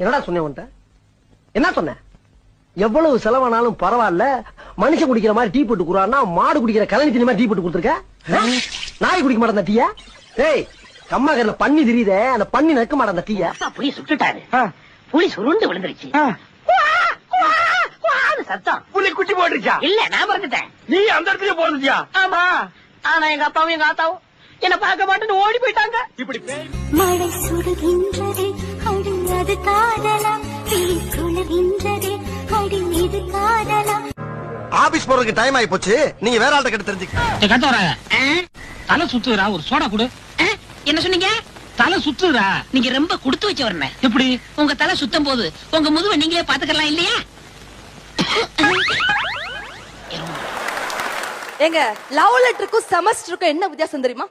என்னடா சொன்னேன் உன்ட்ட என்ன சொன்ன எவ்வளவு செலவானாலும் பரவாயில்ல. மனுஷன் குடிக்கிற மாதிரி டீ போட்டு குறான்னா மாடு குடிக்கிற கலனி தண்ணி மாதிரி டீ போட்டு கொடுத்துருக்க? நாய் குடிக்க மாட்டேன் டீயா? ஏய் கம்மா கரில பண்ணி தெரியுதே அந்த பண்ணி நக்க மாட்டேன் அந்த டீயா. புலி சுட்டுட்டாரு. புலி சுருண்டு விழுந்துருச்சு. சத்தம். புலி குட்டி போட்டுருச்சா? இல்ல நான் மறந்துட்டேன். நீ அந்த இடத்துல போறதுச்சியா ஆமா. ஆனா எங்க அப்பாவும் எங்க ஆத்தாவும் என்ன பார்க்க மாட்டேன்னு ஓடி போயிட்டாங்க. இப்படி பேய் மழை சுடுகின்றது அடி அது காதலா குளிர்கின்றது அடி இது காதலா ஆபீஸ் போறதுக்கு டைம் ஆயி போச்சு நீங்க வேற ஆள்கிட்ட கிட்ட தெரிஞ்சுக்க. கத்த வராங்க தலை சுத்துறா ஒரு சோடா கொடு. என்ன சொன்னீங்க? தலை சுத்துறா நீங்க ரொம்ப கொடுத்து வச்சு வரணும் எப்படி? உங்க தலை சுத்தம் போது உங்க முதுவை நீங்களே பாத்துக்கலாம் இல்லையா? ஏங்க லவ் லெட்டருக்கும் செமஸ்டருக்கும் என்ன வித்தியாசம் தெரியுமா?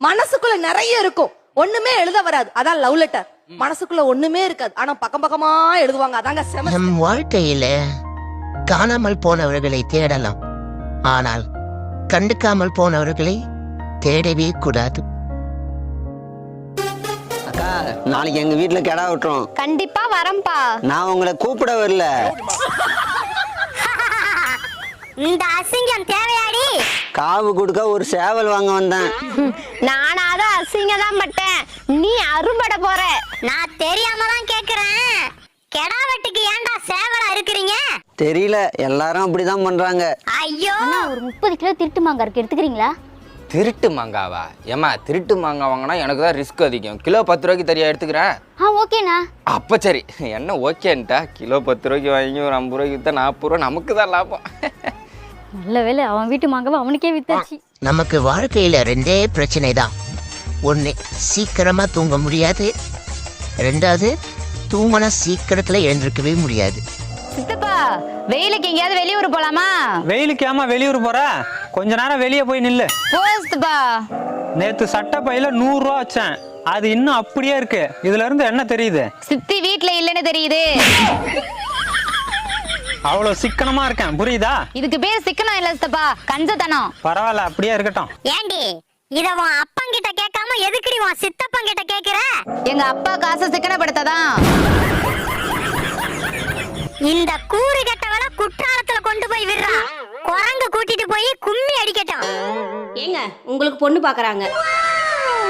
மனசுக்குள்ள நிறைய இருக்கும். ஒண்ணுமே எழுத வராது. அதான் லவ் லெட்டர் மனசுக்குள்ள ஒண்ணுமே இருக்காது. ஆனா பக்கம் பக்கமா எழுதுவாங்க. அதாங்க நம் வாழ்க்கையில காணாமல் போனவர்களை தேடலாம். ஆனால் கண்டுக்காமல் போனவர்களை தேடவே கூடாது. அக்கா நாளைக்கு எங்க வீட்ல கிடா விட்டுரும் கண்டிப்பா வரம்பா நான் உங்களை கூப்பிட வரல. இந்த அசிங்கம் தேவையாடி. காவு கொடுக்க ஒரு சேவல் வாங்க வந்தேன். நானாவது அசிங்கம் தான் பட்டேன். நீ அறுபட போற. நான் தெரியாம தான் கேக்குறேன் கெடாவட்டுக்கு ஏன்டா சேவலா இருக்கிறீங்க? தெரியல எல்லாரும் அப்படிதான் பண்றாங்க. ஐயோ! ஒரு முப்பது கிலோ திருட்டு மாங்கா இருக்கு. எடுத்துக்கிறீங்களா? திருட்டு மாங்காவா? ஏமா திருட்டு மாங்காய் வாங்கினா எனக்கு தான் ரிஸ்க் அதிகம். கிலோ பத்து ரூபாய்க்கு தெரியா எடுத்துக்கிறேன்? ஆ ஓகேண்ணா. அப்போ சரி. என்ன ஓகேன்ட்டா? கிலோ பத்து ரூபாய்க்கு வாங்கி ஒரு ஐம்பது ரூபாய்க்கு விற்றா நாற்பது ரூபா நமக்கு தான் லாபம். நல்ல வேலை அவன் வீட்டு மாங்காவை அவனுக்கே வித்தாச்சு. நமக்கு வாழ்க்கையில ரெண்டே பிரச்சனை தான் ஒண்ணு சீக்கிரமா தூங்க முடியாது. ரெண்டாவது தூங்கினா சீக்கிரத்துல எழுந்திருக்கவே முடியாது. சித்தப்பா வெயிலுக்கு எங்கேயாவது வெளியூர் போலாமா? வெயிலுக்கு ஏமா வெளியூர் போற? கொஞ்ச நேரம் வெளியே போய் நில்லு. போ சித்தப்பா. நேத்து சட்டை பையில நூறு ரூபா வச்சேன். அது இன்னும் அப்படியே இருக்கு. இதுல இருந்து என்ன தெரியுது? சித்தி வீட்ல இல்லைன்னு தெரியுது. அவ்வளவு சிக்கனமா இருக்கேன். புரியுதா? இதுக்கு பேர் சிக்கனம் இல்ல சித்தப்பா. கஞ்சத்தனம். பரவாயில்ல அப்படியே இருக்கட்டும். ஏண்டி இத உன் அப்பங்கிட்ட கேட்காம எதுக்குடி உன் சித்தப்பங்கிட்ட கேக்குற? எங்க அப்பா காசை சிக்கனப்படுத்ததான் இந்த கூறு கெட்டவள குற்றாலத்துல கொண்டு போய் விடுறா. குரங்கு கூட்டிட்டு போய் கும்மி அடிக்கட்டும். ஏங்க உங்களுக்கு பொண்ணு பாக்குறாங்க.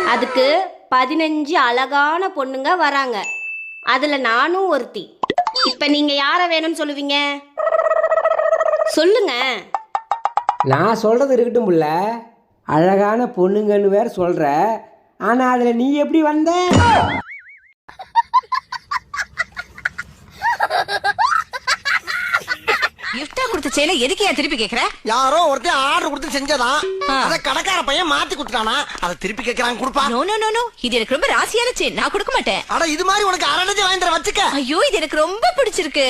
அதுக்கு பதினஞ்சு அழகான பொண்ணுங்க வராங்க. அதுல நானும் ஒருத்தி. இப்ப நீங்க யார வேணும்னு சொல்லுவீங்க? சொல்லுங்க. நான் சொல்றது இருக்கட்டும் புள்ள. அழகான பொண்ணுங்கன்னு வேற சொல்ற. ஆனா அதுல நீ எப்படி வந்த? கிஃப்டா கொடுத்த எதுக்கு ஏன் திருப்பி கேக்குற? யாரோ ஒருத்தன் ஆர்டர் கொடுத்து செஞ்சதான் அத கடைக்கார பையன் மாத்தி கொடுத்துட்டானா? அதை திருப்பி கேக்குறாங்க கொடுப்பா. நோ நோ நோ நோ இது எனக்கு ரொம்ப ராசியான சேன் நான் கொடுக்க மாட்டேன். அட இது மாதிரி உனக்கு அரடஞ்சு வாங்கி தர வச்சுக்க. ஐயோ இது எனக்கு ரொம்ப பிடிச்சிருக்கு.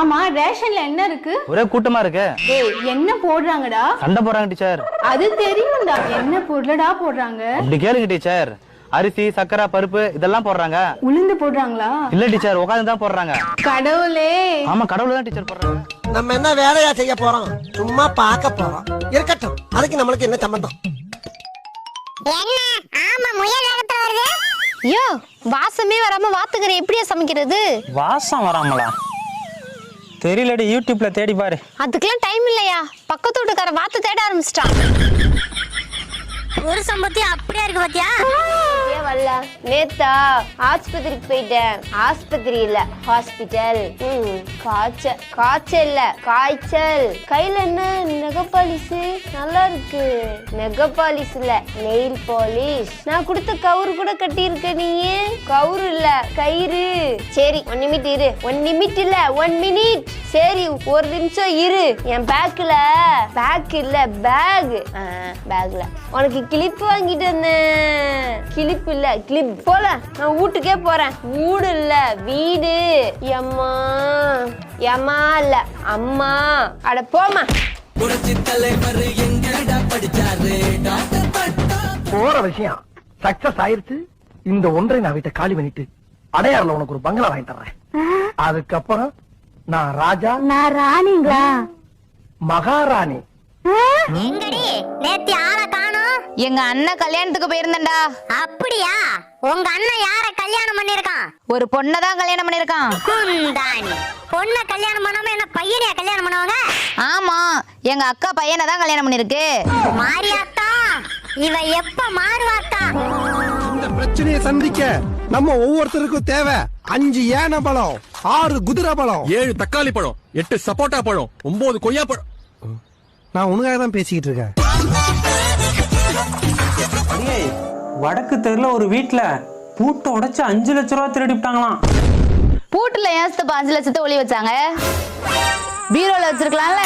ஆமா ரேஷன்ல என்ன இருக்கு? ஒரே கூட்டமா இருக்கு. டேய் என்ன போடுறாங்கடா? சண்டை போறாங்க டீச்சர். அது தெரியும்டா என்ன பொருளடா போடுறாங்க? அப்படி கேளுங்க டீச்சர். அரிசி சக்கரை பருப்பு இதெல்லாம் போடுறாங்க. உளுந்து போடுறாங்களா? இல்ல டீச்சர் உட்காந்து தான் போடுறாங்க. கடவுளே. ஆமா கடவுள் தான் டீச்சர் போடுறாங்க. நம்ம என்ன வேலையா செய்ய போறோம்? சும்மா பார்க்க போறோம். இருக்கட்டும். அதுக்கு நம்மளுக்கு என்ன சம்பந்தம்? ஐயோ வாசமே வராம வாத்துக்கறி எப்படியா சமைக்கிறது? வாசம் வராமலா? தெரியலடி யூடியூப்ல தேடி பாரு. அதுக்கெல்லாம் டைம் இல்லையா? பக்கத்து வீட்டுக்கார வாத்து தேட ஆரம்பிச்சிட்டான். ஒரு சம்பத்தி அப்படியே இருக்கு பாத்தியா? வரல. நேத்தா ஆஸ்பத்திரிக்கு போயிட்டேன். ஆஸ்பத்திரி இல்ல ஹாஸ்பிட்டல் காய்ச்சல். காய்ச்சல் இல்ல காய்ச்சல். கையில என்ன? நெகப்பாலிசு நல்லா இருக்கு. நெகப்பாலிஸ் இல்ல நெயில் பாலிஷ் நான் கொடுத்த கவுரு கூட கட்டி இருக்க நீ கவுரு இல்ல கயிறு. சரி ஒன் நிமிட் இரு. ஒன் நிமிட் இல்ல ஒன் மினிட். சரி ஒரு நிமிஷம் இரு. என் பேக்ல பேக் இல்ல பேக் பேக்ல உனக்கு கிளிப் வாங்கிட்டு வந்தேன். கிளிப் இல்ல கிளிப் போல நான் வீட்டுக்கே போறேன். வீடு இல்ல வீடு. எம்மா எம்மா இல்ல அம்மா. அட போமா போற விஷயம். சக்சஸ் ஆயிருச்சு. இந்த ஒன்றை நான் வீட்டை காலி பண்ணிட்டு அடையாறுல உனக்கு ஒரு பங்களா வாங்கி தர்றேன். அதுக்கப்புறம் நான் ராஜா. நான் ராணிங்களா? மகாராணி. எங்கடி நேத்தி ஆளை காணோம். எங்க அண்ணன் கல்யாணத்துக்கு போயிருந்தேன்டா. அப்படியா? உங்க அண்ணன் யார கல்யாணம் பண்ணிருக்கான் ஒரு பொண்ணை தான் கல்யாணம் பண்ணிருக்கான் பொண்ணை கல்யாணம் பண்ணாம என்ன பையனையா கல்யாணம் பண்ணுவாங்க? ஆமா எங்க அக்கா பையனை தான் கல்யாணம் பண்ணிருக்கு மாரியாத்தா இவ எப்ப மாறுவாத்தா? இந்த பிரச்சனையை சந்திக்க நம்ம ஒவ்வொருத்தருக்கும் தேவை அஞ்சு ஏன பழம் ஆறு குதிரை பழம். ஏழு தக்காளி பழம் எட்டு சப்போட்டா பழம் ஒன்பது கொய்யா பழம். நான் உனக்காக தான் பேசிக்கிட்டு இருக்கேன். அடியே வடக்கு தெருல ஒரு வீட்ல பூட்டை உடைச்சு அஞ்சு லட்ச ரூபா திருடிவிட்டாங்களாம் பூட்டுல ஏன் சித்தப்பா அஞ்சு லட்சத்தை ஒளி வச்சாங்க? பீரோல வச்சிருக்கலாம்ல?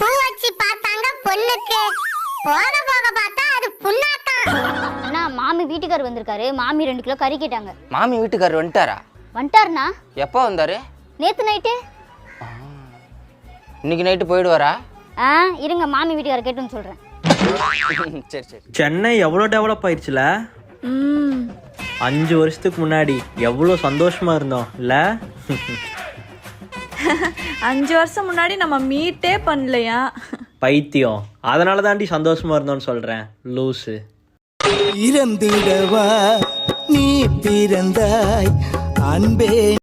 பூ வச்சு பார்த்தாங்க பொண்ணுக்கு. போக போக பார்த்தா அது புண்ணாத்தான் மாமி வீட்டுக்கார் வந்திருக்காரு. மாமி ரெண்டு கிலோ கறி கேட்டாங்க. மாமி வீட்டுக்காரர் வந்துட்டாரா? வந்துட்டாருண்ணா. எப்போ வந்தாரு? நேத்து நைட்டு. இன்னைக்கு நைட்டு போயிடுவாரா? ஆ இருங்க மாமி வீட்டுக்கார கேட்டுன்னு சொல்றேன். சரி சரி. சென்னை எவ்வளோ டெவலப் ஆயிடுச்சுல? அஞ்சு வருஷத்துக்கு முன்னாடி எவ்வளோ சந்தோஷமா இருந்தோம் இல்ல? அஞ்சு வருஷம் முன்னாடி நம்ம மீட்டே பண்ணலையா? பைத்தியம். அதனால தாண்டி சந்தோஷமா இருந்தோம்னு சொல்றேன். லூசு. இறந்திடவா நீ பிறந்தாய். அன்பே